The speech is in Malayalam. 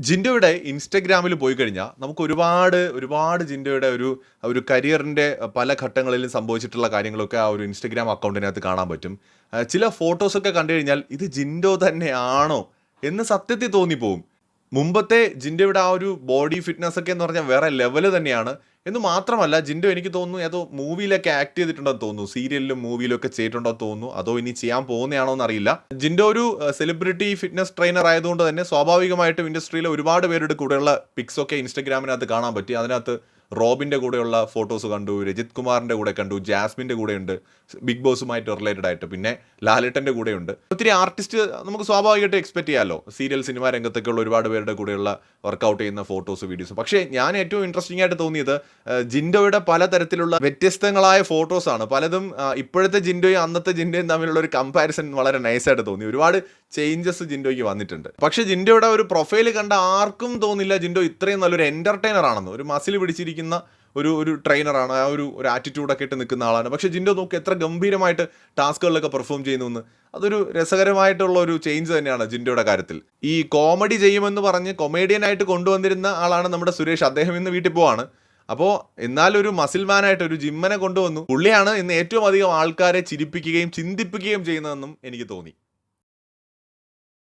ജിൻഡോയുടെ ഇൻസ്റ്റഗ്രാമിൽ പോയി കഴിഞ്ഞാൽ നമുക്ക് ഒരുപാട് ഒരുപാട് ജിൻഡോയുടെ ഒരു ഒരു കരിയറിന്റെ പല ഘട്ടങ്ങളിലും സംഭവിച്ചിട്ടുള്ള കാര്യങ്ങളൊക്കെ ആ ഒരു ഇൻസ്റ്റഗ്രാം അക്കൗണ്ടിനകത്ത് കാണാൻ പറ്റും. ചില ഫോട്ടോസൊക്കെ കണ്ടു കഴിഞ്ഞാൽ ഇത് ജിൻഡോ തന്നെയാണോ എന്ന് സത്യത്തിൽ തോന്നിപ്പോവും. മുമ്പത്തെ ജിൻഡോയുടെ ആ ഒരു ബോഡി ഫിറ്റ്നസ് ഒക്കെ എന്ന് പറഞ്ഞാൽ വേറെ ലെവൽ തന്നെയാണ്. എന്ന് മാത്രമല്ല ജിൻഡോ എനിക്ക് തോന്നുന്നു ഏതോ മൂവിയിലൊക്കെ ആക്ട് ചെയ്തിട്ടുണ്ടെന്ന് തോന്നുന്നു. സീരിയലിലും മൂവിയിലും ഒക്കെ ചെയ്തിട്ടുണ്ടോ തോന്നുന്നു. അതോ ഇനി ചെയ്യാൻ പോകുന്നതാണോ എന്നറിയില്ല. ജിൻഡോ ഒരു സെലിബ്രിറ്റി ഫിറ്റ്നസ് ട്രെയിനർ ആയതുകൊണ്ട് തന്നെ സ്വാഭാവികമായിട്ടും ഇൻഡസ്ട്രിയിലെ ഒരുപാട് പേരുടെ കൂടെയുള്ള പിക്സൊക്കെ ഇൻസ്റ്റഗ്രാമിനകത്ത് കാണാൻ പറ്റി. അതിനകത്ത് റോബിന്റെ കൂടെയുള്ള ഫോട്ടോസ് കണ്ടു രജിത് കുമാറിന്റെ കൂടെ കണ്ടു ജാസ്മിന്റെ കൂടെയുണ്ട് ബിഗ് ബോസുമായിട്ട് റിലേറ്റഡ് ആയിട്ട്. പിന്നെ ലാലേട്ടന്റെ കൂടെയുണ്ട്. ഒത്തിരി ആർട്ടിസ്റ്റ് നമുക്ക് സ്വാഭാവികമായിട്ട് എക്സ്പെക്ട് ചെയ്യാമല്ലോ സീരിയൽ സിനിമ രംഗത്തൊക്കെയുള്ള ഒരുപാട് പേരുടെ കൂടെയുള്ള വർക്കൗട്ട് ചെയ്യുന്ന ഫോട്ടോസ് വീഡിയോസ് പക്ഷേ ഞാൻ ഏറ്റവും ഇൻട്രസ്റ്റിംഗ് ആയിട്ട് തോന്നിയത് ജിൻഡോയുടെ പലതരത്തിലുള്ള വ്യത്യസ്തങ്ങളായ ഫോട്ടോസാണ് പലതും ഇപ്പോഴത്തെ ജിൻഡോയും അന്നത്തെ ജിൻഡോയും തമ്മിലുള്ള ഒരു കമ്പാരിസൺ വളരെ നൈസായിട്ട് തോന്നി. ഒരുപാട് ചേഞ്ചസ് ജിൻഡോയ്ക്ക് വന്നിട്ടുണ്ട്. പക്ഷേ ജിൻഡോയുടെ ഒരു പ്രൊഫൈൽ കണ്ട ആർക്കും തോന്നില്ല ജിൻഡോ ഇത്രയും നല്ലൊരു എന്റർടൈനർ ആണെന്ന്. ഒരു മസിൽ പിടിച്ചിരിക്കുന്ന ഒരു ഒരു ട്രെയിനറാണ് ആ ഒരു ഒരു ആറ്റിറ്റ്യൂഡൊക്കെ ഇട്ട് നിൽക്കുന്ന ആളാണ്. പക്ഷേ ജിൻഡോ നോക്ക് എത്ര ഗംഭീരമായിട്ട് ടാസ്കുകളിലൊക്കെ പെർഫോം ചെയ്യുന്നു അതൊരു രസകരമായിട്ടുള്ള ഒരു ചേഞ്ച് തന്നെയാണ് ജിൻഡോയുടെ കാര്യത്തിൽ. ഈ കോമഡി ചെയ്യുമെന്ന് പറഞ്ഞ് കൊമേഡിയൻ ആയിട്ട് കൊണ്ടുവന്നിരുന്ന ആളാണ് നമ്മുടെ സുരേഷ്. അദ്ദേഹം ഇന്ന് വീട്ടിൽ പോവാണ്. അപ്പോൾ എന്നാലൊരു മസിൽ മാനായിട്ട് ഒരു ജിമ്മനെ കൊണ്ടുവന്നു. പുള്ളിയാണ് ഇന്ന് ഏറ്റവും അധികം ആൾക്കാരെ ചിരിപ്പിക്കുകയും ചിന്തിപ്പിക്കുകയും ചെയ്യുന്നതെന്നും എനിക്ക് തോന്നി.